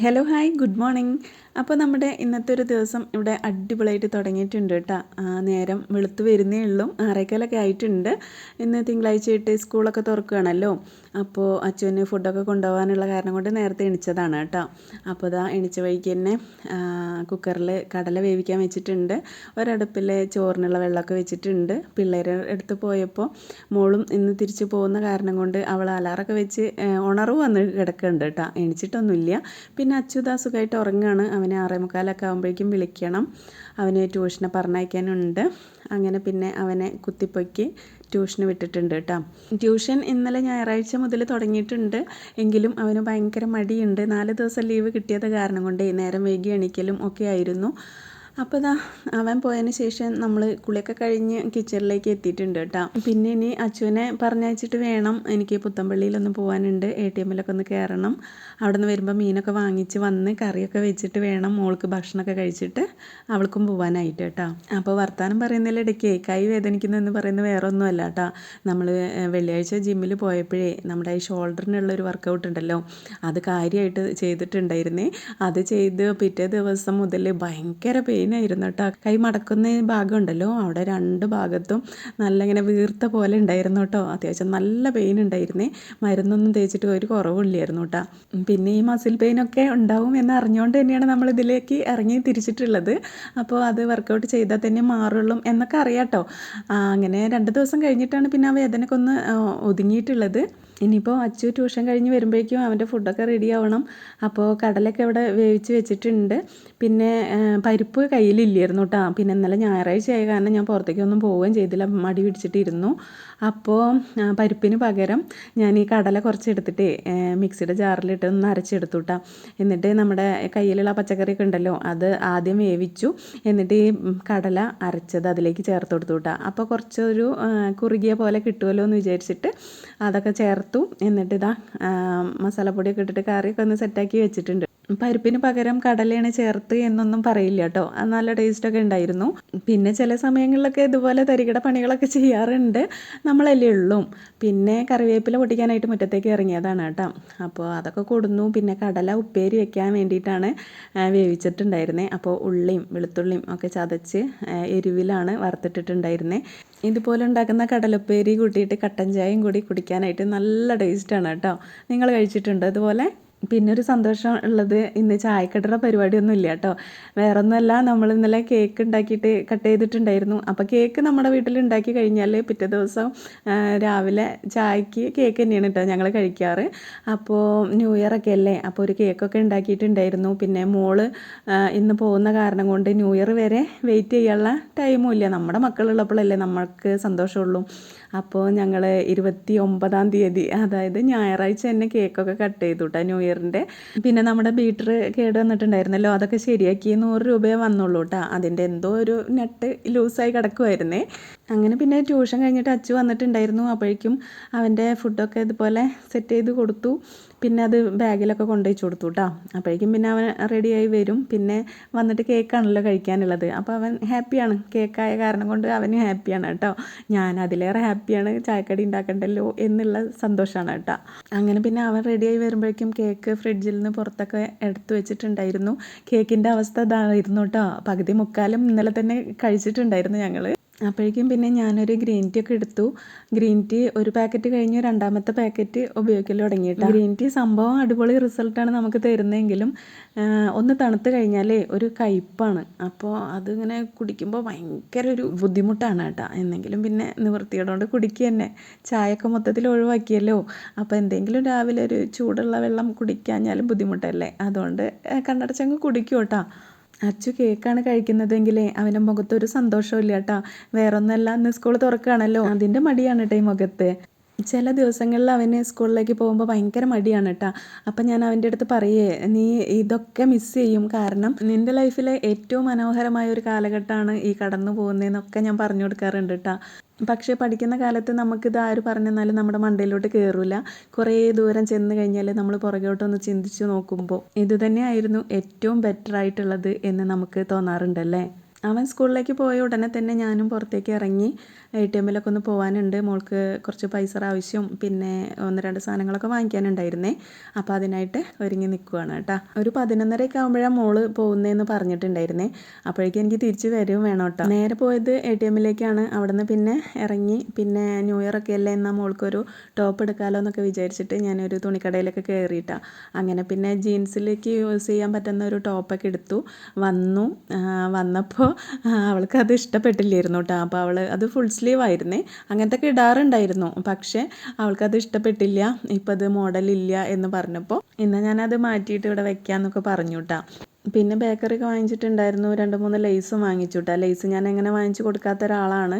Hello hi good morning അപ്പോൾ നമ്മുടെ ഇന്നത്തെ ഒരു ദിവസം ഇവിടെ അടിപൊളിയായിട്ട് തുടങ്ങിയിട്ടുണ്ട് കേട്ടോ. നേരം വെളുത്ത് വരുന്നേ ഉള്ളൂ. ആറേക്കാലൊക്കെ ആയിട്ടുണ്ട്. ഇന്ന് തിങ്കളാഴ്ച ആയിട്ട് സ്കൂളൊക്കെ തുറക്കുകയാണല്ലോ. അപ്പോൾ അച്ഛന് ഫുഡൊക്കെ കൊണ്ടുപോകാനുള്ള കാരണം കൊണ്ട് നേരത്തെ എണിച്ചതാണ് കേട്ടോ. അപ്പോൾ ഇതാ എണിച്ച വഴിക്ക് തന്നെ കുക്കറിൽ കടല വേവിക്കാൻ വെച്ചിട്ടുണ്ട്. ഒരടുപ്പിൽ ചോറിനുള്ള വെള്ളമൊക്കെ വെച്ചിട്ടുണ്ട്. പിള്ളേരെ അടുത്ത് പോയപ്പോൾ മോളും ഇന്ന് തിരിച്ചു പോകുന്ന കാരണം കൊണ്ട് അവൾ അലാറൊക്കെ വെച്ച് ഉണർവ് വന്ന് കിടക്കുന്നുണ്ട് കേട്ടോ. എണിച്ചിട്ടൊന്നുമില്ല. പിന്നെ അച്യുത സുഖമായിട്ട് ഉറങ്ങുകയാണ്. അവനെ ആറേ മുക്കാലൊക്കെ ആകുമ്പോഴേക്കും വിളിക്കണം. അവന് ട്യൂഷന് പറഞ്ഞയക്കാനുണ്ട്. അങ്ങനെ പിന്നെ അവനെ കുത്തിപ്പൊക്കി ട്യൂഷന് വിട്ടിട്ടുണ്ട് കേട്ടോ. ട്യൂഷൻ ഇന്നലെ ഞായറാഴ്ച മുതൽ തുടങ്ങിയിട്ടുണ്ട്. എങ്കിലും അവന് ഭയങ്കര മടിയുണ്ട്. നാല് ദിവസം ലീവ് കിട്ടിയത് കാരണം കൊണ്ട് നേരം വൈകി എണീക്കലും ഒക്കെ ആയിരുന്നു. അപ്പോൾ ഇതാ അവൻ പോയതിന് ശേഷം നമ്മൾ കുളിയൊക്കെ കഴിഞ്ഞ് കിച്ചണിലേക്ക് എത്തിയിട്ടുണ്ട് കേട്ടോ പിന്നെ ഇനി അച്ചുവിനെ പറഞ്ഞയച്ചിട്ട് വേണം എനിക്ക് പുത്തമ്പള്ളിയിലൊന്ന് പോകാനുണ്ട് എ ടി എമ്മിലൊക്കെ ഒന്ന് കയറണം അവിടെ നിന്ന് വരുമ്പോൾ മീനൊക്കെ വാങ്ങിച്ച് വന്ന് കറിയൊക്കെ വെച്ചിട്ട് വേണം മോൾക്ക് ഭക്ഷണമൊക്കെ കഴിച്ചിട്ട് അവൾക്കും പോകാനായിട്ട് കേട്ടോ അപ്പോൾ വർത്താനം വർത്തമാനം പറയുന്നതിലിടയ്ക്ക് കൈ വേദനിക്കുന്നതെന്ന് പറയുന്നത് വേറെ ഒന്നുമല്ല കേട്ടോ നമ്മൾ വെള്ളിയാഴ്ച ജിമ്മിൽ പോയപ്പോഴേ നമ്മുടെ ഈ ഷോൾഡറിനുള്ളൊരു വർക്കൗട്ട് ഉണ്ടല്ലോ അത് കാര്യമായിട്ട് ചെയ്തിട്ടുണ്ടായിരുന്നേ. അത് ചെയ്ത് പിറ്റേ ദിവസം മുതൽ ഭയങ്കര പെയിൻ പെയിനായിരുന്നു കേട്ടോ കൈ മടക്കുന്ന ഭാഗം ഉണ്ടല്ലോ അവിടെ രണ്ട് ഭാഗത്തും നല്ല ഇങ്ങനെ വീർത്ത പോലെ ഉണ്ടായിരുന്നു കേട്ടോ. അത്യാവശ്യം നല്ല പെയിൻ ഉണ്ടായിരുന്നേ. മരുന്നൊന്നും തേച്ചിട്ട് ഒരു കുറവില്ലായിരുന്നു കേട്ടോ. പിന്നെ ഈ മസിൽ പെയിനൊക്കെ ഉണ്ടാവും എന്ന് അറിഞ്ഞുകൊണ്ട് തന്നെയാണ് നമ്മൾ ഇതിലേക്ക് ഇറങ്ങി തിരിച്ചിട്ടുള്ളത്. അപ്പോൾ അത് വർക്കൗട്ട് ചെയ്താൽ തന്നെ മാറുള്ളൂ എന്നൊക്കെ അറിയാം കേട്ടോ. അങ്ങനെ രണ്ട് ദിവസം കഴിഞ്ഞിട്ടാണ് പിന്നെ ആ വേദനക്കൊന്ന് ഒതുങ്ങിയിട്ടുള്ളത്. ഇനിയിപ്പോൾ അച്ചു ട്യൂഷൻ കഴിഞ്ഞ് വരുമ്പോഴേക്കും അവന്റെ ഫുഡൊക്കെ റെഡി ആവണം. അപ്പോൾ കടലൊക്കെ ഇവിടെ വേവിച്ച് വെച്ചിട്ടുണ്ട്. പിന്നെ പരിപ്പ് കയ്യിലില്ലായിരുന്നു കേട്ടോ പിന്നെ ഇന്നലെ ഞായറാഴ്ച ആയ കാരണം ഞാൻ പുറത്തേക്കൊന്നും പോവുകയും ചെയ്തില്ല. മടി പിടിച്ചിട്ടിരുന്നു. അപ്പോൾ പരിപ്പിന് പകരം ഞാൻ ഈ കടല കുറച്ച് എടുത്തിട്ട് മിക്സിയുടെ ജാറിലിട്ട് ഒന്ന് അരച്ചെടുത്തു എന്നിട്ട് നമ്മുടെ കയ്യിലുള്ള പച്ചക്കറിയൊക്കെ ഉണ്ടല്ലോ അത് ആദ്യം വേവിച്ചു എന്നിട്ട് ഈ കടല അരച്ചത് അതിലേക്ക് ചേർത്ത് കൊടുത്തു കേട്ടോ അപ്പോൾ കുറച്ചൊരു കുറുകിയ പോലെ കിട്ടുമല്ലോ എന്ന് വിചാരിച്ചിട്ട് അതൊക്കെ ചേർത്തു എന്നിട്ട് ഇതാ മസാലപ്പൊടിയൊക്കെ ഇട്ടിട്ട് കറിയൊക്കെ ഒന്ന് സെറ്റാക്കി വെച്ചിട്ടുണ്ട്. പരിപ്പിന് പകരം കടലയാണ് ചേർത്ത് എന്നൊന്നും പറയില്ല കേട്ടോ. നല്ല ടേസ്റ്റൊക്കെ ഉണ്ടായിരുന്നു. പിന്നെ ചില സമയങ്ങളിലൊക്കെ ഇതുപോലെ തരികിട പണികളൊക്കെ ചെയ്യാറുണ്ട്. നമ്മളല്ലേ ഉള്ളൂ. പിന്നെ കറിവേപ്പില പൊട്ടിക്കാനായിട്ട് മുറ്റത്തേക്ക് ഇറങ്ങിയതാണ് കേട്ടോ. അപ്പോൾ അതൊക്കെ കൊടുന്നു. പിന്നെ കടല ഉപ്പേരി വെക്കാൻ വേണ്ടിയിട്ടാണ് വേവിച്ചിട്ടുണ്ടായിരുന്നത് അപ്പോൾ ഉള്ളിയും വെളുത്തുള്ളിയും ഒക്കെ ചതച്ച് എരിവിലാണ് വറുത്തിട്ടിട്ടുണ്ടായിരുന്നത് ഇതുപോലെ ഉണ്ടാക്കുന്ന കടലുപ്പേരി കൂട്ടിയിട്ട് കട്ടൻ ചായയും കൂടി കുടിക്കാനായിട്ട് നല്ല ടേസ്റ്റാണ് കേട്ടോ. നിങ്ങൾ കഴിച്ചിട്ടുണ്ടോ അതുപോലെ പിന്നെ ഒരു സന്തോഷം ഉള്ളത് ഇന്ന് ചായക്കടയുടെ പരിപാടിയൊന്നും ഇല്ല കേട്ടോ. വേറെ ഒന്നുമല്ല നമ്മൾ ഇന്നലെ കേക്ക് ഉണ്ടാക്കിയിട്ട് കട്ട് ചെയ്തിട്ടുണ്ടായിരുന്നു. അപ്പോൾ കേക്ക് നമ്മുടെ വീട്ടിൽ ഉണ്ടാക്കി കഴിഞ്ഞാൽ പിറ്റേ ദിവസം രാവിലെ ചായക്ക് കേക്ക് തന്നെയാണ് കേട്ടോ ഞങ്ങൾ കഴിക്കാറ്. അപ്പോൾ ന്യൂ ഇയർ ഒക്കെ അല്ലേ? അപ്പോൾ ഒരു കേക്കൊക്കെ ഉണ്ടാക്കിയിട്ടുണ്ടായിരുന്നു. പിന്നെ മോൾ ഇന്ന് പോകുന്ന കാരണം കൊണ്ട് ന്യൂ ഇയർ വരെ വെയിറ്റ് ചെയ്യാനുള്ള ടൈമും ഇല്ല. നമ്മുടെ മക്കളുള്ളപ്പോഴല്ലേ നമ്മൾക്ക് സന്തോഷമുള്ളൂ. അപ്പോൾ ഞങ്ങൾ ഇരുപത്തി ഒമ്പതാം തീയതി അതായത് ഞായറാഴ്ച തന്നെ കേക്കൊക്കെ കട്ട് ചെയ്തു കേട്ടോ ന്യൂ ഇയറിന്റെ പിന്നെ നമ്മുടെ ബീറ്റർ കേട് വന്നിട്ടുണ്ടായിരുന്നല്ലോ അതൊക്കെ ശരിയാക്കി നൂറ് രൂപയെ വന്നുള്ളൂ കേട്ടോ അതിന്റെ എന്തോ ഒരു നെട്ട് ലൂസായി കിടക്കുമായിരുന്നേ അങ്ങനെ പിന്നെ ട്യൂഷൻ കഴിഞ്ഞിട്ട് അച്ചു വന്നിട്ടുണ്ടായിരുന്നു. അപ്പോഴേക്കും അവന്റെ ഫുഡൊക്കെ ഇതുപോലെ സെറ്റ് ചെയ്ത് കൊടുത്തു. പിന്നെ അത് ബാഗിലൊക്കെ കൊണ്ടുപോയി കൊടുത്തു കേട്ടോ അപ്പോഴേക്കും പിന്നെ അവൻ റെഡിയായി വരും. പിന്നെ വന്നിട്ട് കേക്കാണല്ലോ കഴിക്കാനുള്ളത്. അപ്പോൾ അവൻ ഹാപ്പിയാണ് കേക്കായ കാരണം കൊണ്ട് അവന് ഹാപ്പിയാണ് കേട്ടോ ഞാൻ അതിലേറെ ഹാപ്പിയാണ് ചായക്കടി ഉണ്ടാക്കണ്ടല്ലോ എന്നുള്ള സന്തോഷമാണ് കേട്ടോ അങ്ങനെ പിന്നെ അവൻ റെഡിയായി വരുമ്പോഴേക്കും കേക്ക് ഫ്രിഡ്ജിൽ നിന്ന് പുറത്തൊക്കെ എടുത്തു വെച്ചിട്ടുണ്ടായിരുന്നു. കേക്കിന്റെ അവസ്ഥ ഇതായിരുന്നു കേട്ടോ പകുതി മുക്കാലും ഇന്നലെ തന്നെ കഴിച്ചിട്ടുണ്ടായിരുന്നു ഞങ്ങൾ അപ്പോഴേക്കും പിന്നെ ഞാനൊരു ഗ്രീൻ ടീ ഒക്കെ എടുത്തു. ഗ്രീൻ ടീ ഒരു പാക്കറ്റ് കഴിഞ്ഞ് രണ്ടാമത്തെ പാക്കറ്റ് ഉപയോഗിക്കൽ തുടങ്ങിയിട്ട്. ഗ്രീൻ ടീ സംഭവം അടിപൊളി റിസൾട്ടാണ് നമുക്ക് തരുന്നതെങ്കിലും ഒന്ന് തണുത്ത് കഴിഞ്ഞാലേ ഒരു കയ്പ്പാണ് അപ്പോൾ അതിങ്ങനെ കുടിക്കുമ്പോൾ ഭയങ്കര ഒരു ബുദ്ധിമുട്ടാണ് കേട്ടോ. എന്നെങ്കിലും പിന്നെ നിവൃത്തിയോടുകൊണ്ട് കുടിക്കുക തന്നെ ചായയൊക്കെ മൊത്തത്തിൽ ഒഴിവാക്കിയല്ലോ. അപ്പോൾ എന്തെങ്കിലും രാവിലെ ഒരു ചൂടുള്ള വെള്ളം കുടിക്കാഞ്ഞാലും ബുദ്ധിമുട്ടല്ലേ? അതുകൊണ്ട് കണ്ണടച്ചങ്ങ് കുടിക്കും കേട്ടോ. അച്ചു കേക്കാണ് കഴിക്കുന്നതെങ്കിലേ അവന്റെ മുഖത്തൊരു സന്തോഷമില്ല കേട്ടോ. വേറൊന്നല്ല അന്ന് സ്കൂൾ തുറക്കുകയാണല്ലോ. അതിന്റെ മടിയാണ് കേട്ടോ ഈ മുഖത്ത്. ചില ദിവസങ്ങളിൽ അവന് സ്കൂളിലേക്ക് പോകുമ്പോൾ ഭയങ്കര മടിയാണ് കേട്ടോ. അപ്പം ഞാൻ അവന്റെ അടുത്ത് പറയേ നീ ഇതൊക്കെ മിസ് ചെയ്യും. കാരണം നിന്റെ ലൈഫിലെ ഏറ്റവും മനോഹരമായ ഒരു കാലഘട്ടമാണ് ഈ കടന്നു പോകുന്നതെന്നൊക്കെ ഞാൻ പറഞ്ഞു കൊടുക്കാറുണ്ട് കേട്ടോ. പക്ഷേ പഠിക്കുന്ന കാലത്ത് നമുക്കിത് ആര് പറഞ്ഞെന്നാലും നമ്മുടെ മണ്ടയിലോട്ട് കയറില്ല കുറേ ദൂരം ചെന്ന് കഴിഞ്ഞാൽ നമ്മൾ പുറകോട്ടൊന്ന് ചിന്തിച്ചു നോക്കുമ്പോൾ ഇത് തന്നെയായിരുന്നു ഏറ്റവും ബെറ്റർ ആയിട്ടുള്ളത് എന്ന് നമുക്ക് തോന്നാറുണ്ടല്ലേ? അവൻ സ്കൂളിലേക്ക് പോയ ഉടനെ തന്നെ ഞാനും പുറത്തേക്ക് ഇറങ്ങി. എ ടി എമ്മിലൊക്കെ ഒന്ന് പോകാനുണ്ട് മോൾക്ക് കുറച്ച് പൈസ ആവശ്യം. പിന്നെ ഒന്ന് രണ്ട് സാധനങ്ങളൊക്കെ വാങ്ങിക്കാനുണ്ടായിരുന്നേ. അപ്പോൾ അതിനായിട്ട് ഒരുങ്ങി നിൽക്കുവാണ് കേട്ടോ. ഒരു പതിനൊന്നരയൊക്കെ ആകുമ്പോഴാണ് മോൾ പോകുന്നതെന്ന് പറഞ്ഞിട്ടുണ്ടായിരുന്നേ. അപ്പോഴേക്കും എനിക്ക് തിരിച്ച് വരും വേണം കേട്ടോ. നേരെ പോയത് എ ടി എമ്മിലേക്കാണ്. അവിടെ നിന്ന് പിന്നെ ഇറങ്ങി. പിന്നെ ന്യൂ ഇയർ ഒക്കെ അല്ലേ എന്നാൽ മോൾക്കൊരു ടോപ്പ് എടുക്കാമല്ലോ എന്നൊക്കെ വിചാരിച്ചിട്ട് ഞാനൊരു തുണിക്കടയിലൊക്കെ കയറിയിട്ടാണ് അങ്ങനെ പിന്നെ ജീൻസിലേക്ക് യൂസ് ചെയ്യാൻ പറ്റുന്ന ഒരു ടോപ്പൊക്കെ എടുത്തു. വന്നു. വന്നപ്പോൾ അവൾക്ക് അത് ഇഷ്ടപ്പെട്ടില്ലായിരുന്നു കേട്ടോ അപ്പോൾ അവൾ അത് ഫുൾ സ്ലീവ് ആയിരുന്നേ. അങ്ങനത്തെ ഒക്കെ ഇടാറുണ്ടായിരുന്നു. പക്ഷേ അവൾക്കത് ഇഷ്ടപ്പെട്ടില്ല. ഇപ്പം അത് മോഡലില്ല എന്ന് പറഞ്ഞപ്പോൾ ഇന്ന് ഞാനത് മാറ്റിയിട്ട് ഇവിടെ വെക്കാമെന്നൊക്കെ പറഞ്ഞു കേട്ടോ പിന്നെ ബേക്കറി ഒക്കെ വാങ്ങിച്ചിട്ടുണ്ടായിരുന്നു. രണ്ട് മൂന്ന് ലെയ്സ് വാങ്ങിച്ചു കേട്ടോ ലെയ്സ് ഞാൻ എങ്ങനെ വാങ്ങിച്ചു കൊടുക്കാത്ത ഒരാളാണ്.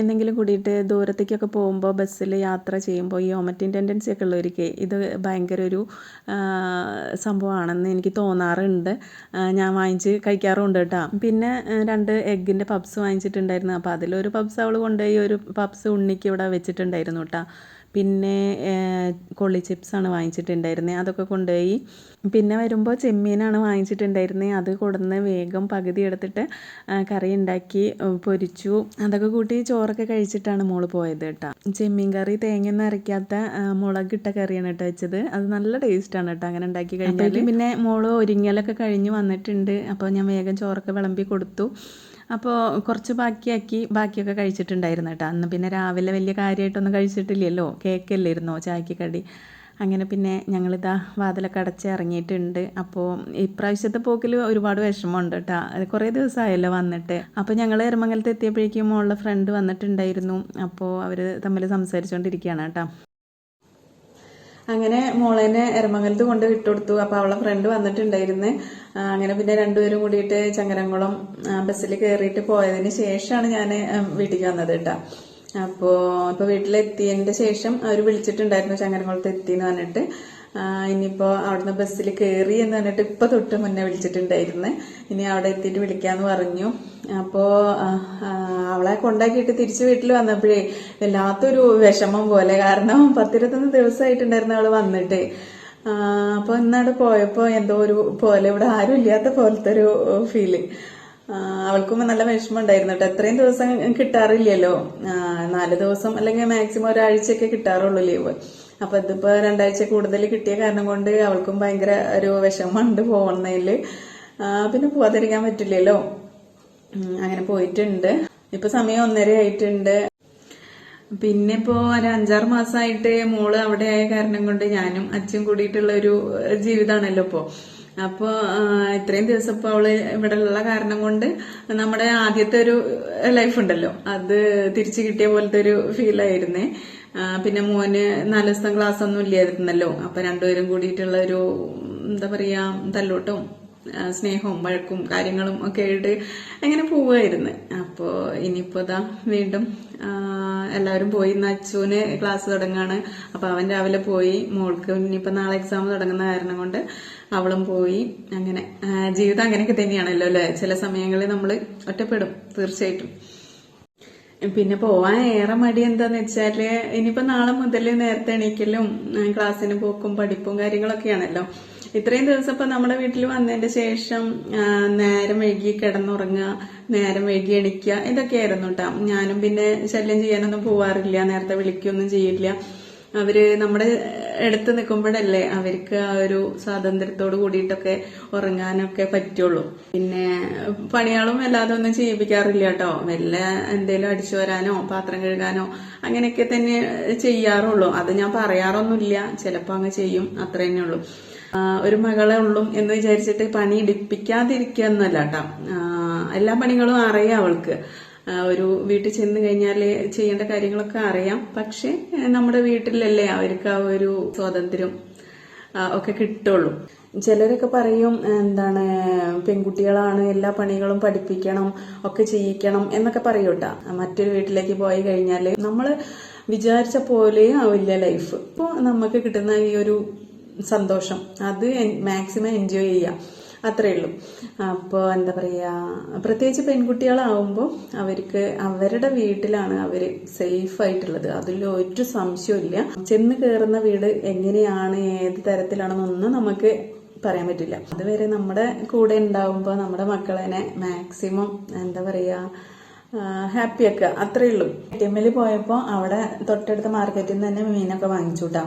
എന്തെങ്കിലും കൂടിയിട്ട് ദൂരത്തേക്കൊക്കെ പോകുമ്പോൾ ബസ്സിൽ യാത്ര ചെയ്യുമ്പോൾ ഈ ഒമറ്റിൻ ടെൻഡൻസി ഒക്കെ ഉള്ളവർക്ക് ഇത് ഭയങ്കര ഒരു സംഭവമാണെന്ന് എനിക്ക് തോന്നാറുണ്ട്. ഞാൻ വാങ്ങിച്ച് കഴിക്കാറുണ്ട് കേട്ടോ പിന്നെ രണ്ട് എഗ്ഗിന്റെ പബ്സ് വാങ്ങിച്ചിട്ടുണ്ടായിരുന്നു. അപ്പോൾ അതിലൊരു പബ്സ് അവൾ കൊണ്ടുപോയി ഒരു പബ്സ് ഉണ്ണിക്ക് ഇവിടെ വെച്ചിട്ടുണ്ടായിരുന്നു കേട്ടോ പിന്നെ കൊള്ളി ചിപ്സാണ് വാങ്ങിച്ചിട്ടുണ്ടായിരുന്നത് അതൊക്കെ കൊണ്ടുപോയി. പിന്നെ വരുമ്പോൾ ചെമ്മീനാണ് വാങ്ങിച്ചിട്ടുണ്ടായിരുന്നത് അത് കൊടുന്ന് വേഗം പകുതി എടുത്തിട്ട് കറി ഉണ്ടാക്കി പൊരിച്ചു. അതൊക്കെ കൂട്ടി ചോറൊക്കെ കഴിച്ചിട്ടാണ് മോൾ പോയത് കേട്ടോ. ചെമ്മീൻ കറി തേങ്ങയൊന്നും അരയ്ക്കാത്ത മുളകിട്ട കറിയാണ് കേട്ടോ വെച്ചത്. അത് നല്ല ടേസ്റ്റാണ് കേട്ടോ അങ്ങനെ ഉണ്ടാക്കി കഴിഞ്ഞാൽ പിന്നെ മോൾ ഒരുങ്ങലൊക്കെ കഴിഞ്ഞ് വന്നിട്ടുണ്ട്. അപ്പോൾ ഞാൻ വേഗം ചോറൊക്കെ വിളമ്പി കൊടുത്തു. അപ്പോൾ കുറച്ച് ബാക്കിയാക്കി ബാക്കിയൊക്കെ കഴിച്ചിട്ടുണ്ടായിരുന്നു കേട്ടോ. അന്ന് പിന്നെ രാവിലെ വലിയ കാര്യമായിട്ടൊന്നും കഴിച്ചിട്ടില്ലല്ലോ. കേക്കല്ലായിരുന്നോ ചായക്ക് കടി. അങ്ങനെ പിന്നെ ഞങ്ങളിതാ വാതിലൊക്കെ അടച്ച് ഇറങ്ങിയിട്ടുണ്ട്. അപ്പോൾ ഇപ്രാവശ്യത്തെ പോക്കിൽ ഒരുപാട് വിഷമമുണ്ട് കേട്ടോ. അത് കുറേ ദിവസമായല്ലോ വന്നിട്ട്. അപ്പോൾ ഞങ്ങൾ എരമംഗലത്ത് എത്തിയപ്പോഴേക്കും മോളുടെ ഫ്രണ്ട് വന്നിട്ടുണ്ടായിരുന്നു. അപ്പോൾ അവർ തമ്മിൽ സംസാരിച്ചുകൊണ്ടിരിക്കുകയാണ് കേട്ടോ. അങ്ങനെ മോളേനെ എരമംഗലത്ത് കൊണ്ട് വിട്ടുകൊടുത്തു. അപ്പോൾ അവളെ ഫ്രണ്ട് വന്നിട്ടുണ്ടായിരുന്നു. അങ്ങനെ പിന്നെ രണ്ടുപേരും കൂടിയിട്ട് ചങ്ങരംകുളം ബസ്സിൽ കയറിയിട്ട് പോയതിന് ശേഷമാണ് ഞാൻ വീട്ടിലേക്ക് വന്നത് കേട്ടോ. അപ്പോൾ ഇപ്പോൾ വീട്ടിലെത്തിയതിന്റെ ശേഷം അവർ വിളിച്ചിട്ടുണ്ടായിരുന്നു ചങ്ങരംകുളത്ത് എത്തി എന്ന് പറഞ്ഞിട്ട് ഇനിയിപ്പോൾ അവിടുന്ന് ബസ്സിൽ കയറി എന്ന് പറഞ്ഞിട്ട് ഇപ്പം തൊട്ട് മുന്നേ വിളിച്ചിട്ടുണ്ടായിരുന്നു. ഇനി അവിടെ എത്തിയിട്ട് വിളിക്കാന്ന് പറഞ്ഞു. അപ്പോൾ അവളെ കൊണ്ടാക്കിയിട്ട് തിരിച്ച് വീട്ടിൽ വന്നപ്പോഴേ വല്ലാത്തൊരു വിഷമം പോലെ. കാരണം പത്തിരുപത്തൊന്ന് ദിവസമായിട്ടുണ്ടായിരുന്നു അവൾ വന്നിട്ട്. അപ്പോൾ അപ്പൊ ഇന്നവിടെ പോയപ്പോ എന്തോ ഒരു പോലെ. ഇവിടെ ആരും ഇല്ലാത്ത പോലത്തെ ഒരു ഫീലിംഗ് അവൾക്കും നല്ല വിഷമം ഉണ്ടായിരുന്നു കേട്ടോ എത്രയും ദിവസം കിട്ടാറില്ലല്ലോ. നാല് ദിവസം അല്ലെങ്കിൽ മാക്സിമം ഒരാഴ്ചയൊക്കെ കിട്ടാറുള്ളൂ ലീവ്. അപ്പൊ ഇതിപ്പോ രണ്ടാഴ്ച കൂടുതൽ കിട്ടിയ കാരണം കൊണ്ട് അവൾക്കും ഭയങ്കര ഒരു വിഷമമുണ്ട് പോകുന്നതിൽ പിന്നെ പോവാതിരിക്കാൻ പറ്റില്ലല്ലോ. അങ്ങനെ പോയിട്ടുണ്ട്. ഇപ്പൊ സമയം ഒന്നര ആയിട്ടുണ്ട്. പിന്നെ ഇപ്പോ ഒരു അഞ്ചാറ് മാസമായിട്ട് മോൾ അവിടെ ആയ കാരണം കൊണ്ട് ഞാനും അച്ഛൻ കൂടിയിട്ടുള്ള ഒരു ജീവിതമാണല്ലോ ഇപ്പോ. അപ്പോ ആ, ഇത്രയും ദിവസം ഇപ്പൊ അവൾ ഇവിടെ ഉള്ള കാരണം കൊണ്ട് നമ്മുടെ ആദ്യത്തെ ഒരു ലൈഫ് ഉണ്ടല്ലോ. അത് തിരിച്ചു കിട്ടിയ പോലത്തെ ഒരു ആ, പിന്നെ മോന് നാല് ദിവസം ക്ലാസ് ഒന്നും ഇല്ലായിരുന്നല്ലോ. അപ്പൊ രണ്ടുപേരും കൂടിയിട്ടുള്ള ഒരു എന്താ പറയാ തല്ലോട്ടവും സ്നേഹവും വഴക്കും കാര്യങ്ങളും ഒക്കെ ആയിട്ട് അങ്ങനെ പോവുമായിരുന്നു അപ്പോൾ ഇനിയിപ്പോൾ ഇതാ വീണ്ടും എല്ലാവരും പോയി. ഇന്ന് അച്ചുവിന് ക്ലാസ് തുടങ്ങാണ്. അപ്പോൾ അവൻ രാവിലെ പോയി. മോൾക്ക് ഇനിയിപ്പോൾ നാളെ എക്സാം തുടങ്ങുന്ന കാരണം കൊണ്ട് അവളും പോയി. അങ്ങനെ ജീവിതം അങ്ങനെയൊക്കെ തന്നെയാണല്ലോ അല്ലേ? ചില സമയങ്ങളിൽ നമ്മൾ ഒറ്റപ്പെടും തീർച്ചയായിട്ടും. പിന്നെ പോവാൻ ഏറെ മടി എന്താന്ന് വെച്ചാൽ ഇനിയിപ്പോ നാളെ മുതൽ നേരത്തെ എണീക്കലും ക്ലാസ്സിന് പോക്കും പഠിപ്പും കാര്യങ്ങളൊക്കെയാണല്ലോ. ഇത്രയും ദിവസം ഇപ്പൊ നമ്മുടെ വീട്ടിൽ വന്നതിന്റെ ശേഷം നേരം വൈകി കിടന്നുറങ്ങുക നേരം വൈകി എണിക്കുക ഇതൊക്കെയായിരുന്നു കേട്ടോ ഞാനും പിന്നെ ശല്യം ചെയ്യാനൊന്നും പോവാറില്ല നേരത്തെ വിളിക്കുകയൊന്നും ചെയ്യില്ല. അവർ നമ്മുടെ എടുത്ത് നിൽക്കുമ്പോഴല്ലേ അവർക്ക് ആ ഒരു സ്വാതന്ത്ര്യത്തോട് കൂടിയിട്ടൊക്കെ ഉറങ്ങാനൊക്കെ പറ്റുള്ളൂ. പിന്നെ പണികളും അല്ലാതെ ഒന്നും ചെയ്യിപ്പിക്കാറില്ല കേട്ടോ വല്ല എന്തേലും അടിച്ചു വരാനോ പാത്രം കഴുകാനോ അങ്ങനെയൊക്കെ തന്നെ ചെയ്യാറുള്ളൂ. അത് ഞാൻ പറയാറൊന്നുമില്ല. ചിലപ്പോൾ അങ്ങ് ചെയ്യും. അത്ര ഉള്ളൂ. ഒരു മകളെ ഉള്ളൂ എന്ന് വിചാരിച്ചിട്ട് പണി ഇടിപ്പിക്കാതിരിക്കുക എന്നല്ല കേട്ടോ എല്ലാ പണികളും അറിയാം അവൾക്ക്. ഒരു വീട്ടിൽ ചെന്ന് കഴിഞ്ഞാൽ ചെയ്യേണ്ട കാര്യങ്ങളൊക്കെ അറിയാം. പക്ഷെ നമ്മുടെ വീട്ടിലല്ലേ അവർക്ക് ആ ഒരു സ്വാതന്ത്ര്യം ഒക്കെ കിട്ടുള്ളൂ. ചിലരൊക്കെ പറയും എന്താണ് പെൺകുട്ടികളാണ് എല്ലാ പണികളും പഠിപ്പിക്കണം ഒക്കെ ചെയ്യിക്കണം എന്നൊക്കെ പറയൂട്ടാ മറ്റൊരു വീട്ടിലേക്ക് പോയി കഴിഞ്ഞാൽ നമ്മൾ വിചാരിച്ച പോലെ ആവില്ല ലൈഫ്. ഇപ്പോൾ നമുക്ക് കിട്ടുന്ന ഈ ഒരു സന്തോഷം. അത് മാക്സിമം എൻജോയ് ചെയ്യാം. അത്രേ ഉള്ളൂ. അപ്പോൾ എന്താ പറയുക പ്രത്യേകിച്ച് പെൺകുട്ടികളാവുമ്പോൾ അവർക്ക് അവരുടെ വീട്ടിലാണ് അവർ സേഫ് ആയിട്ടുള്ളത്. അതിൽ ഒരു സംശയമില്ല ചെന്ന് കയറുന്ന വീട് എങ്ങനെയാണ് ഏത് തരത്തിലാണെന്നൊന്നും നമുക്ക് പറയാൻ പറ്റില്ല. അതുവരെ നമ്മുടെ കൂടെ ഉണ്ടാവുമ്പോൾ നമ്മുടെ മക്കളെ മാക്സിമം എന്താ പറയുക ഹാപ്പി ആക്കുക അത്രേ ഉള്ളൂ. ടി എമ്മിൽ പോയപ്പോൾ അവിടെ തൊട്ടടുത്ത മാർക്കറ്റിൽ നിന്ന് തന്നെ മീനൊക്കെ വാങ്ങിച്ചു കേട്ടോ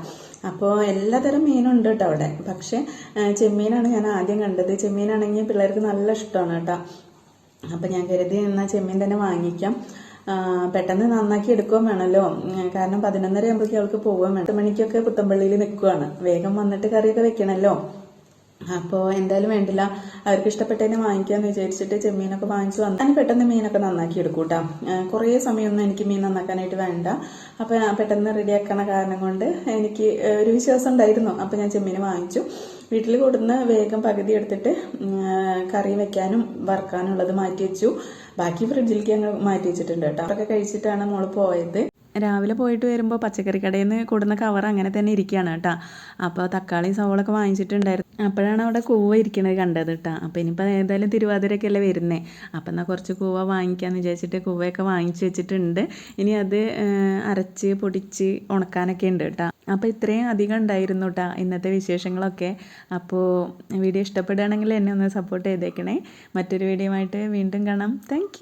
അപ്പോൾ എല്ലാതരം മീനും ഉണ്ട് കേട്ടോ അവിടെ. പക്ഷെ ചെമ്മീനാണ് ഞാൻ ആദ്യം കണ്ടത്. ചെമ്മീനാണെങ്കിൽ പിള്ളേർക്ക് നല്ല ഇഷ്ടമാണ് കേട്ടോ അപ്പം ഞാൻ കരുതി എന്നാൽ ചെമ്മീൻ തന്നെ വാങ്ങിക്കാം. പെട്ടെന്ന് നന്നാക്കി എടുക്കുകയും വേണമല്ലോ കാരണം പതിനൊന്നര ആകുമ്പോഴേക്കും അവൾക്ക് പോവുകയും വേണം. പത്ത് മണിക്കൊക്കെ പുത്തമ്പള്ളിയിൽ നിൽക്കുകയാണ് വേഗം വന്നിട്ട് കറിയൊക്കെ വെക്കണമല്ലോ അപ്പോൾ എന്തായാലും വേണ്ടില്ല. അവർക്ക് ഇഷ്ടപ്പെട്ടതിനെ വാങ്ങിക്കാന്ന് വിചാരിച്ചിട്ട് ചെമ്മീനൊക്കെ വാങ്ങിച്ചു വന്നു. ഞാൻ പെട്ടെന്ന് മീനൊക്കെ നന്നാക്കി എടുക്കും കേട്ടോ കുറേ സമയമൊന്നും എനിക്ക് മീൻ നന്നാക്കാനായിട്ട് വേണ്ട. അപ്പോൾ പെട്ടെന്ന് റെഡിയാക്കണ കാരണം കൊണ്ട് എനിക്ക് ഒരു വിശ്വാസം ഉണ്ടായിരുന്നു. അപ്പോൾ ഞാൻ ചെമ്മീൻ വാങ്ങിച്ചു. വീട്ടിൽ കൊടുന്ന് വേഗം പകുതി എടുത്തിട്ട് കറി വെക്കാനും വറുക്കാനും ഉള്ളത് മാറ്റി വെച്ചു. ബാക്കി ഫ്രിഡ്ജിലേക്ക് ഞങ്ങൾ മാറ്റി വെച്ചിട്ടുണ്ട് കേട്ടോ അതൊക്കെ കഴിച്ചിട്ടാണ് മോൾ പോയത്. രാവിലെ പോയിട്ട് വരുമ്പോൾ പച്ചക്കറി കടയിൽ നിന്ന് കൊടുന്ന കവർ അങ്ങനെ തന്നെ ഇരിക്കുകയാണ് കേട്ടോ. അപ്പോൾ തക്കാളിയും സവോളൊക്കെ വാങ്ങിച്ചിട്ടുണ്ടായിരുന്നു. അപ്പോഴാണ് അവിടെ കൂവ ഇരിക്കുന്നത് കണ്ടത് കേട്ടോ. അപ്പോൾ ഇനിയിപ്പോൾ ഏതായാലും തിരുവാതിരയൊക്കെ അല്ലേ വരുന്നേ. അപ്പം എന്നാൽ കുറച്ച് കൂവ വാങ്ങിക്കാമെന്ന് വിചാരിച്ചിട്ട് കൂവയൊക്കെ വാങ്ങിച്ചു വെച്ചിട്ടുണ്ട്. ഇനി അത് അരച്ച് പൊടിച്ച് ഉണക്കാനൊക്കെ ഉണ്ട് കേട്ടോ. അപ്പോൾ ഇത്രയും അധികം ഉണ്ടായിരുന്നു കേട്ടോ ഇന്നത്തെ വിശേഷങ്ങളൊക്കെ. അപ്പോൾ വീഡിയോ ഇഷ്ടപ്പെടുകയാണെങ്കിൽ എന്നെ ഒന്ന് സപ്പോർട്ട് ചെയ്തേക്കണേ. മറ്റൊരു വീഡിയോ ആയിട്ട് വീണ്ടും കാണാം. താങ്ക്